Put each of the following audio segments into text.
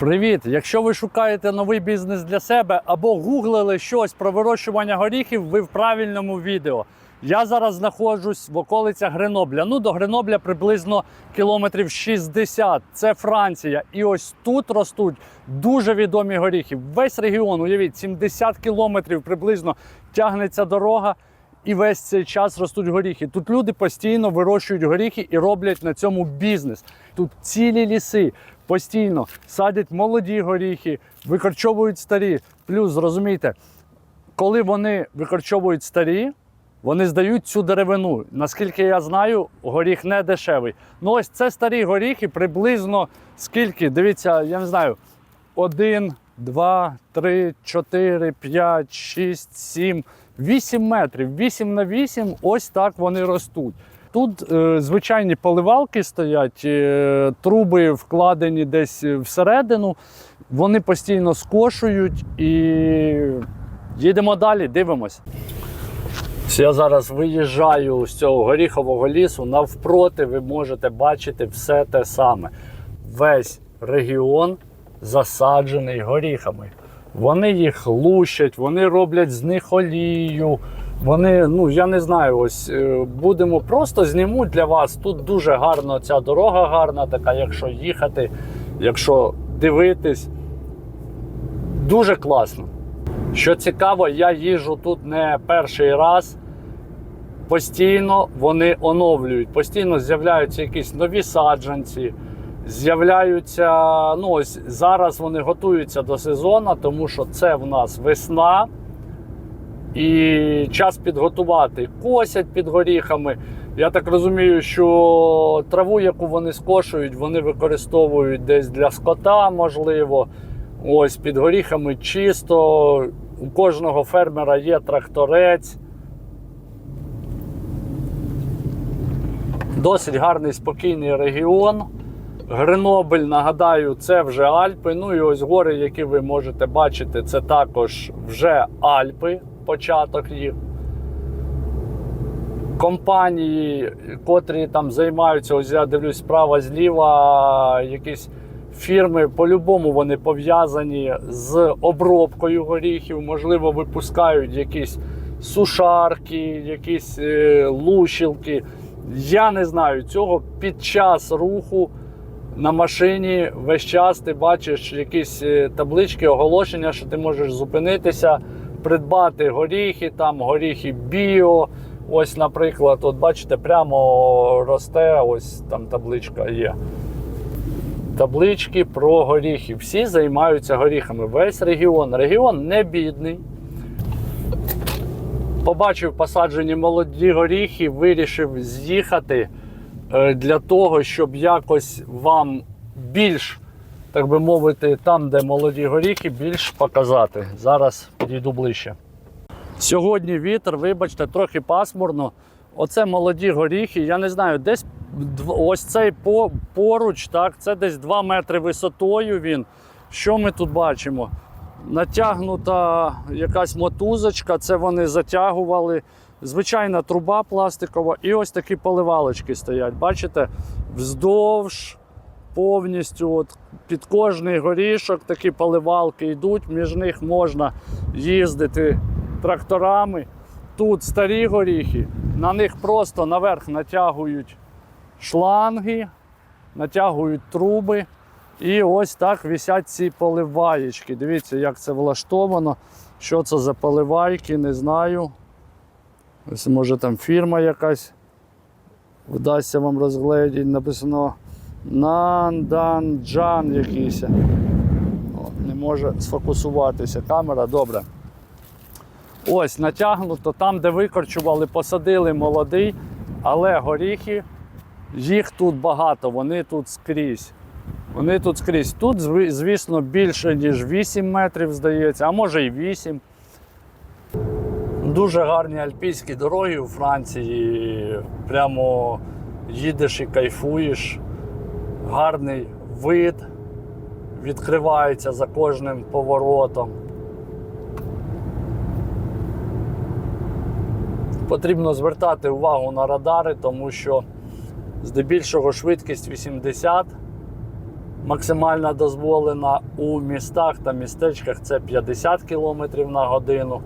Привіт! Якщо ви шукаєте новий бізнес для себе або гуглили щось про вирощування горіхів, ви в правильному відео. Я зараз знаходжусь в околицях Гренобля. Ну, до Гренобля приблизно кілометрів 60. Це Франція. І ось тут ростуть дуже відомі горіхи. Весь регіон, уявіть, 70 кілометрів приблизно тягнеться дорога. І весь цей час ростуть горіхи. Тут люди постійно вирощують горіхи і роблять на цьому бізнес. Тут цілі ліси постійно садять молоді горіхи, викорчовують старі. Плюс, зрозумійте, коли вони викорчовують старі, вони здають цю деревину. Наскільки я знаю, горіх не дешевий. Ну ось це старі горіхи, приблизно скільки, дивіться, я не знаю, один, два, три, чотири, п'ять, шість, сім, вісім метрів. Вісім на вісім, ось так вони ростуть. Тут е, звичайні поливалки стоять, е, труби вкладені десь всередину. Вони постійно скошують і їдемо далі, дивимось. Я зараз виїжджаю з цього горіхового лісу. Навпроти ви можете бачити все те саме. Весь регіон засаджений горіхами. Вони їх лущать, вони роблять з них олію. Вони, ну я не знаю, ось е, будемо просто зніму для вас. Тут дуже гарно ця дорога гарна, така, якщо їхати, якщо дивитись. Дуже класно. Що цікаво, я їжджу тут не перший раз. Постійно вони оновлюють, постійно з'являються якісь нові саджанці, з'являються. Ну, ось зараз вони готуються до сезону, тому що це в нас весна. І час підготувати. Косять під горіхами. Я так розумію, що траву, яку вони скошують, вони використовують десь для скота, можливо. Ось під горіхами чисто. У кожного фермера є тракторець. Досить гарний спокійний регіон. Гренобель, нагадаю, це вже Альпи. Ну і ось гори, які ви можете бачити, це також вже Альпи, початок їх. Компанії, котрі там займаються, ось я дивлюсь справа зліва, якісь фірми, по-любому вони пов'язані з обробкою горіхів, можливо, випускають якісь сушарки, якісь е, лущилки. Я не знаю цього під час руху на машині весь час ти бачиш якісь е, таблички, оголошення, що ти можеш зупинитися, придбати горіхи, там горіхи біо. Ось, наприклад, от бачите, прямо росте, ось там табличка є. Таблички про горіхи. Всі займаються горіхами. Весь регіон. Регіон не бідний. Побачив посаджені молоді горіхи, вирішив з'їхати е, для того, щоб якось вам більш, так би мовити, там, де молоді горіхи, більш показати. Зараз підійду ближче. Сьогодні вітер, вибачте, трохи пасмурно. Оце молоді горіхи. Я не знаю, десь ось цей поруч, так, це десь 2 метри висотою він. Що ми тут бачимо? Натягнута якась мотузочка, це вони затягували. Звичайна труба пластикова, і ось такі поливалочки стоять. Бачите, вздовж повністю от під кожний горішок такі поливалки йдуть, між них можна їздити тракторами. Тут старі горіхи, на них просто наверх натягують шланги, натягують труби. І ось так висять ці поливаєчки. Дивіться, як це влаштовано. Що це за поливайки, не знаю. Ось може там фірма якась. Вдасться вам розгледіти. Написано Нанданджан якийсь. О, Не може сфокусуватися камера, добре. Ось натягнуто, там, де викорчували, посадили молодий, але горіхи, їх тут багато, вони тут скрізь. Вони тут скрізь. Тут, звісно, більше, ніж 8 метрів, здається, а може і 8. Дуже гарні альпійські дороги у Франції. Прямо їдеш і кайфуєш. Гарний вид відкривається за кожним поворотом. Потрібно звертати увагу на радари, тому що здебільшого швидкість 80 Максимальна дозволена у містах та містечках це 50 км на годину.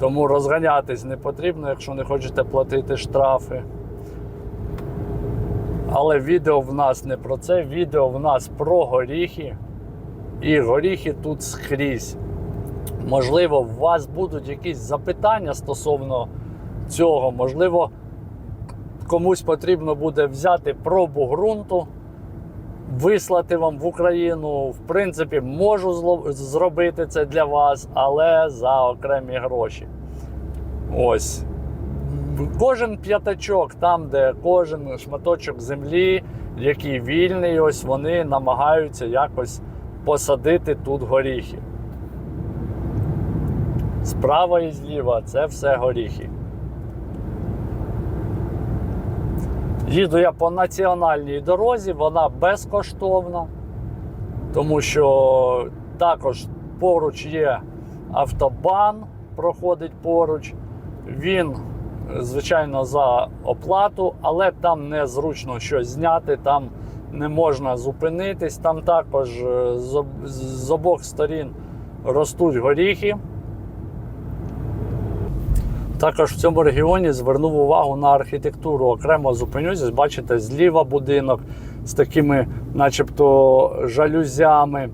Тому розганятись не потрібно, якщо не хочете платити штрафи. Але відео в нас не про це, відео в нас про горіхи. І горіхи тут скрізь. Можливо, у вас будуть якісь запитання стосовно цього. Можливо, комусь потрібно буде взяти пробу ґрунту, вислати вам в Україну. В принципі, можу зробити це для вас, але за окремі гроші. Ось. Кожен п'ятачок, там, де кожен шматочок землі, який вільний, ось вони намагаються якось посадити тут горіхи. Справа і зліва це все горіхи. Їду я по національній дорозі, вона безкоштовна, тому що також поруч є автобан, проходить поруч. Він, звичайно, за оплату, але там незручно щось зняти, там не можна зупинитись. Там також е, з обох сторін ростуть горіхи. Також в цьому регіоні звернув увагу на архітектуру. Окремо зупинюсь, Ось бачите, зліва будинок з такими, начебто, жалюзями.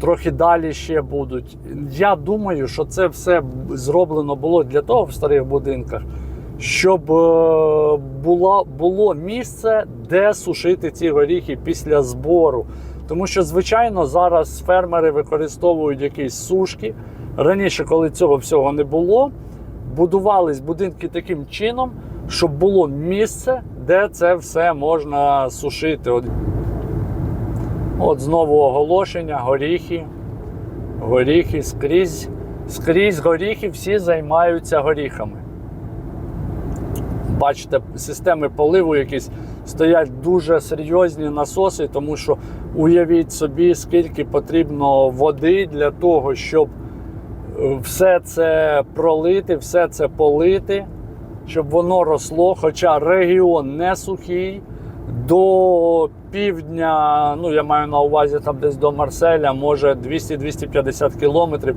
Трохи далі ще будуть. Я думаю, що це все зроблено було для того в старих будинках, щоб е, було, було місце, де сушити ці горіхи після збору. Тому що, звичайно, зараз фермери використовують якісь сушки. Раніше, коли цього всього не було, будувались будинки таким чином, щоб було місце, де це все можна сушити. От, знову оголошення, горіхи. Горіхи скрізь. Скрізь горіхи всі займаються горіхами. Бачите, системи поливу якісь стоять дуже серйозні насоси, тому що уявіть собі, скільки потрібно води для того, щоб е, все це пролити, все це полити, щоб воно росло. Хоча регіон не сухий. До півдня, ну я маю на увазі там десь до Марселя, може 200-250 кілометрів.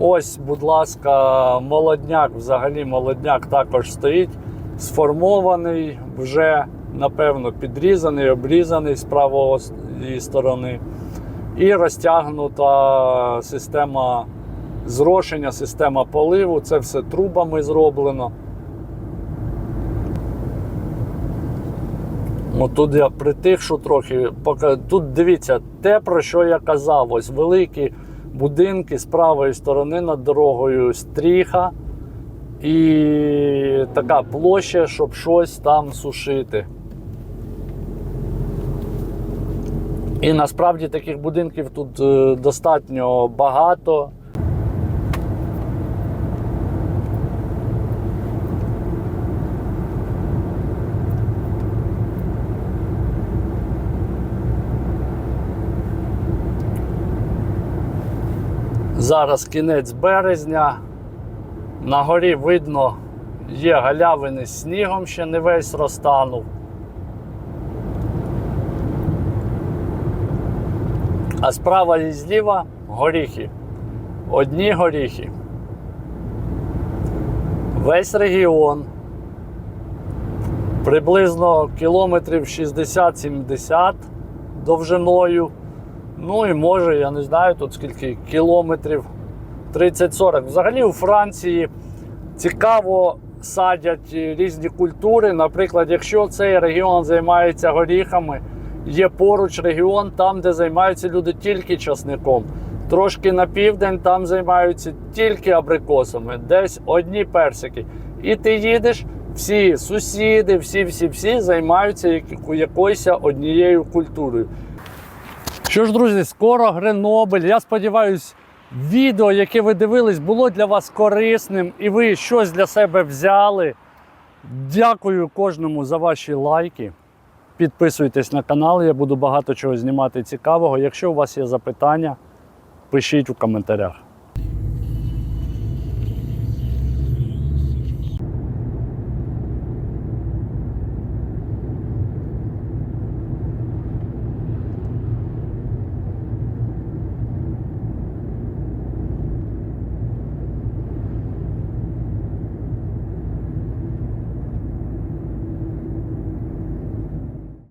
Ось, будь ласка, молодняк, взагалі молодняк також стоїть, сформований, вже напевно підрізаний, обрізаний з правої сторони. І розтягнута система зрошення, система поливу. Це все трубами зроблено. От тут я притихшу трохи. Поки... Тут дивіться, те, про що я казав, ось великі будинки з правої сторони над дорогою, стріха і така площа, щоб щось там сушити. І насправді таких будинків тут е, достатньо багато. Зараз кінець березня. На горі видно, є галявини з снігом, ще не весь розтанув. А справа і зліва горіхи. Одні горіхи. Весь регіон. Приблизно кілометрів 60-70 довжиною. Ну і може, я не знаю тут скільки кілометрів 30-40. Взагалі у Франції цікаво садять різні культури. Наприклад, якщо цей регіон займається горіхами, є поруч регіон, там, де займаються люди тільки часником. Трошки на південь там займаються тільки абрикосами, десь одні персики. І ти їдеш, всі сусіди, всі-всі-всі займаються якоюсь однією культурою. Що ж, друзі, скоро Гренобель. Я сподіваюся, відео, яке ви дивились, було для вас корисним і ви щось для себе взяли. Дякую кожному за ваші лайки. Підписуйтесь на канал, я буду багато чого знімати цікавого. Якщо у вас є запитання, пишіть у коментарях.